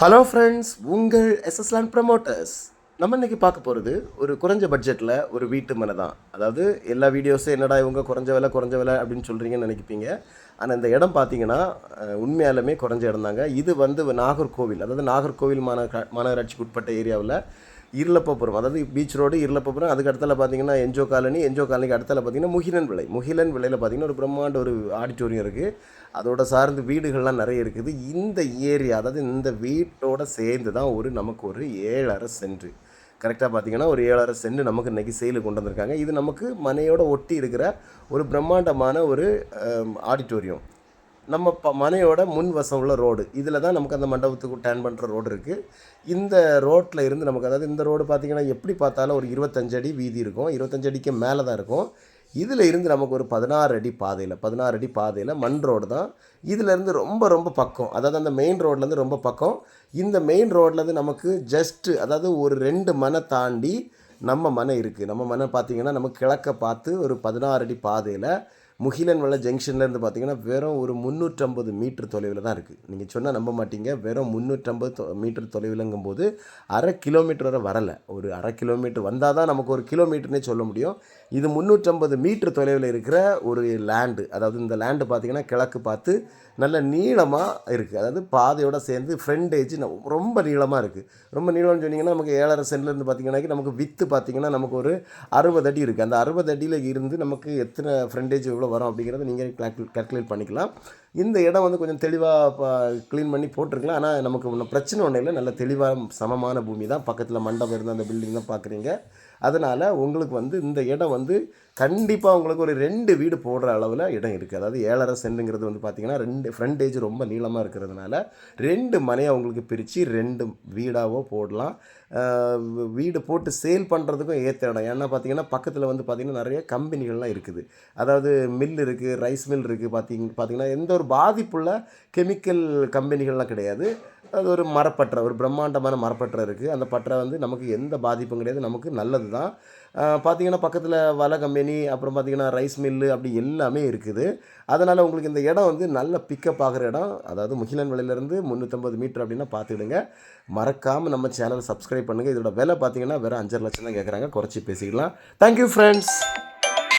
Hello friends உங்கள் எஸ்எஸ்லான் promoters நம்ம இன்னைக்கு பார்க்க போகிறது ஒரு குறைஞ்ச பட்ஜெட்டில் ஒரு வீட்டு மனை தான். அதாவது எல்லா வீடியோஸும் என்னடா இவங்க குறைஞ்ச விலை குறைஞ்ச விலை அப்படின்னு சொல்கிறீங்கன்னு நினைப்பீங்க. ஆனால் இந்த இடம் பார்த்தீங்கன்னா உண்மையாலுமே குறைஞ்ச இடம் தாங்க. இது வந்து நாகர்கோவில் அதாவது நாகர்கோவில் மாநகர மாநகராட்சிக்கு உட்பட்ட ஏரியாவில் இருளப்பபுரம் அதாவது பீச் ரோடு இருளப்பபுரம். அதுக்கு அடுத்தால பார்த்தீங்கன்னா என்ஜோ காலனி என்ஜோ காலனிக்கு அடுத்தால பார்த்தீங்கன்னா முகிலன் விலை முகிலன் விலையில் பார்த்தீங்கன்னா ஒரு பிரம்மாண்ட ஒரு ஆடிட்டோரியம் இருக்குது அதோட சார்ந்து வீடுகள்லாம் நிறைய இருக்குது. இந்த ஏரியா அதாவது இந்த வீட்டோட சேர்ந்து தான் ஒரு நமக்கு ஒரு ஏழரை சென்று கரெக்டாக பார்த்தீங்கன்னா ஒரு ஏழரை சென்ட் நமக்கு இன்றைக்கி சேலுக்கு கொண்டு வந்திருக்காங்க. இது நமக்கு மனையோட ஒட்டி இருக்கிற ஒரு பிரம்மாண்டமான ஒரு ஆடிட்டோரியம் நம்ம ப மனையோட முன் வசம் உள்ள ரோடு. இதில் தான் நமக்கு அந்த மண்டபத்துக்கு டேன் பண்ணுற ரோடு இருக்குது இந்த ரோட்டில் இருந்து நமக்கு அதாவது இந்த ரோடு பார்த்திங்கன்னா எப்படி பார்த்தாலும் ஒரு இருபத்தஞ்சு அடி வீதி இருக்கும். இருபத்தஞ்சு அடிக்கு மேலே தான் இருக்கும். இதில் இருந்து நமக்கு ஒரு பதினாறு அடி பாதையில் பதினாறு அடி பாதையில் மண் ரோடு தான். இதிலேருந்து ரொம்ப ரொம்ப பக்கம் அதாவது அந்த மெயின் ரோட்லேருந்து ரொம்ப பக்கம். இந்த மெயின் ரோட்லேருந்து நமக்கு ஜஸ்ட்டு அதாவது ஒரு ரெண்டு மனை தாண்டி நம்ம மனை இருக்குது நம்ம மனை பார்த்திங்கன்னா நம்ம கிழக்க பார்த்து ஒரு பதினாறு அடி பாதையில் முகிலன் வலை ஜங்ஷன்லேருந்து பார்த்தீங்கன்னா வெறும் ஒரு முந்நூற்றம்பது மீட்டர் தொலைவில் தான் இருக்குது நீங்கள் சொன்னால் நம்ப மாட்டீங்க. வெறும் முந்நூற்றம்பது தொ மீட்டர் தொலைவிலங்கும்போது அரை கிலோமீட்டர் வரை வரலை. ஒரு அரை கிலோமீட்டர் வந்தால் தான் நமக்கு ஒரு கிலோமீட்டர்னே சொல்ல முடியும். இது முந்நூற்றம்பது மீட்டர் தொலைவில் இருக்கிற ஒரு லேண்டு அதாவது இந்த லேண்டு பார்த்திங்கன்னா கிழக்கு பார்த்து நல்ல நீளமாக இருக்குது அதாவது பாதையோட சேர்ந்து ஃப்ரண்டேஜ் ரொம்ப நீளமாக இருக்குது ரொம்ப நீளம்னு சொன்னீங்கன்னா நமக்கு ஏழரை சென்ட்லேருந்து பார்த்தீங்கன்னா நமக்கு வித்து பார்த்திங்கன்னா நமக்கு ஒரு அறுபது அடி இருக்குது அந்த அறுபது அடியில் இருந்து நமக்கு எத்தனை ஃப்ரண்டேஜ் எவ்வளோ வரும் அப்படிங்கிறத நீங்கள் கால்குலேட் பண்ணிக்கலாம். இந்த இடம் வந்து கொஞ்சம் தெளிவாக க்ளீன் பண்ணி போட்டிருக்கலாம். ஆனால் நமக்கு ஒன்றும் பிரச்சனை ஒன்றும் இல்லை. நல்ல தெளிவாக சமமான பூமி தான். பக்கத்தில் மண்டபம் இருந்த அந்த பில்டிங் தான் பார்க்குறீங்க அதனால் உங்களுக்கு வந்து இந்த இடம் வந்து கண்டிப்பாக உங்களுக்கு ஒரு ரெண்டு வீடு போடுற அளவில் இடம் இருக்குது அதாவது ஏழரை சென்ட்டுங்கிறது வந்து பார்த்திங்கன்னா ரெண்டு ஃப்ரண்டேஜ் ரொம்ப நீளமாக இருக்கிறதுனால ரெண்டு மனையை அவங்களுக்கு பிரித்து ரெண்டு வீடாகவோ போடலாம். வீடு போட்டு சேல் பண்ணுறதுக்கும் ஏற்ற இடம். ஏன்னா பார்த்தீங்கன்னா பக்கத்தில் வந்து பார்த்திங்கன்னா நிறைய கம்பெனிகள்லாம் இருக்குது. அதாவது மில் இருக்குது ரைஸ் மில் இருக்குது பார்த்திங்க பார்த்திங்கன்னா எந்த ஒரு பாதிப்புள்ள கெமிக்கல் கம்பெனிகள்லாம் கிடையாது. அது ஒரு மரப்பற்றை ஒரு பிரம்மாண்டமான மரப்பற்றை இருக்குது அந்த பற்றை வந்து நமக்கு எந்த பாதிப்பும் கிடையாது. நமக்கு நல்லது தான் பார்த்திங்கன்னா பக்கத்தில் வலை கம்பெனி அப்புறம் பார்த்தீங்கன்னா ரைஸ் மில்லு அப்படி எல்லாமே இருக்குது. அதனால் உங்களுக்கு இந்த இடம் வந்து நல்ல பிக்கப் ஆகிற இடம். அதாவது முகிலன் விலையிலேருந்து முந்நூற்றம்பது மீட்டர் அப்படின்னா பார்த்துக்கிடுங்க மறக்காமல் நம்ம சேனலை சப்ஸ்கிரைப் பண்ணுங்கள் இதோட விலை பார்த்தீங்கன்னா வெறும் அஞ்சரை லட்சம் தான் கேட்குறாங்க குறைச்சி பேசிக்கலாம். Thank you friends